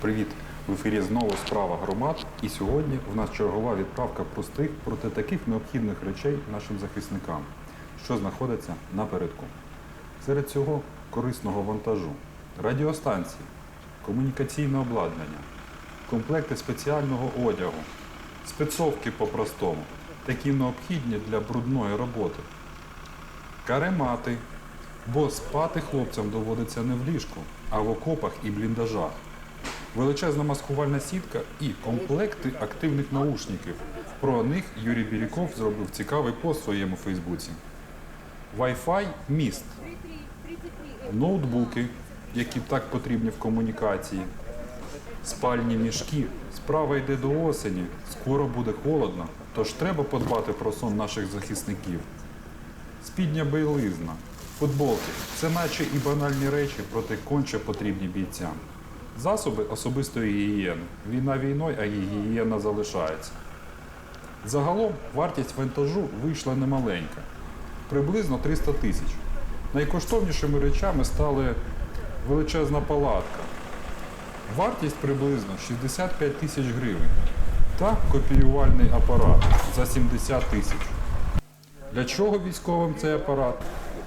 Привіт! В ефірі знову справа громад. І сьогодні в нас чергова відправка простих, проте таких необхідних речей нашим захисникам, що знаходяться напередку. Серед цього корисного вантажу, радіостанції, комунікаційне обладнання, комплекти спеціального одягу, спецовки по-простому, такі необхідні для брудної роботи, каремати, бо спати хлопцям доводиться не в ліжку, а в окопах і бліндажах. Величезна маскувальна сітка і комплекти активних наушників. Про них Юрій Біріков зробив цікавий пост в своєму Фейсбуці. Wi-Fi міст, ноутбуки, які так потрібні в комунікації, спальні мішки. Справа йде до осені, скоро буде холодно, тож треба подбати про сон наших захисників. Спідня білизна, футболки це наче і банальні речі, проте конче потрібні бійцям. Засоби особистої гігієни. Війна війною, а гігієна залишається. Загалом вартість вантажу вийшла немаленька, приблизно 300 тисяч. Найкоштовнішими речами стали величезна палатка. Вартість приблизно 65 тисяч гривень та копіювальний апарат за 70 тисяч. Для чого військовим цей апарат?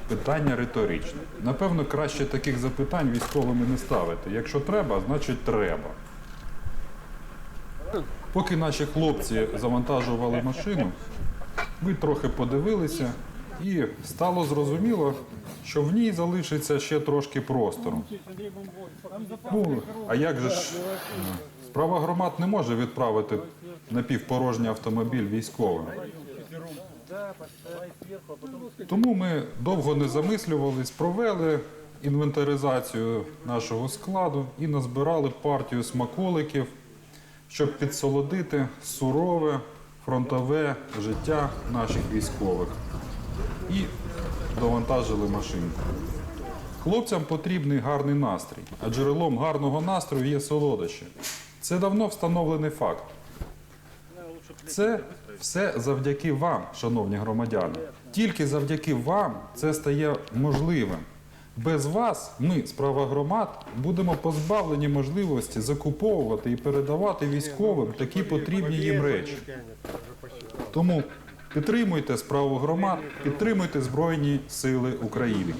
Питання риторичне. Напевно, краще таких запитань військовими не ставити. Якщо треба, значить треба. Поки наші хлопці завантажували машину, ми трохи подивилися і стало зрозуміло, що в ній залишиться ще трошки простору. Ну, а як же ж е, справа громад не може відправити напівпорожній автомобіль військовим? Тому ми довго не замислювались, провели інвентаризацію нашого складу і назбирали партію смаколиків, щоб підсолодити сурове фронтове життя наших військових. І довантажили машинку. Хлопцям потрібний гарний настрій, а джерелом гарного настрою є солодощі. Це давно встановлений факт. Це все завдяки вам, шановні громадяни. Тільки завдяки вам це стає можливим. Без вас ми, справа громад, будемо позбавлені можливості закуповувати і передавати військовим такі потрібні їм речі. Тому підтримуйте справу громад, підтримуйте Збройні Сили України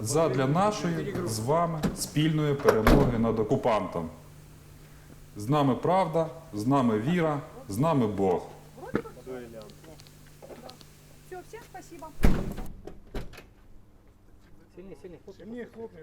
задля нашої з вами спільної перемоги над окупантом. З нами правда, з нами віра, з нами Бог. Все, всем спасибо. Сильнее, сильнее. Сильнее хлопни.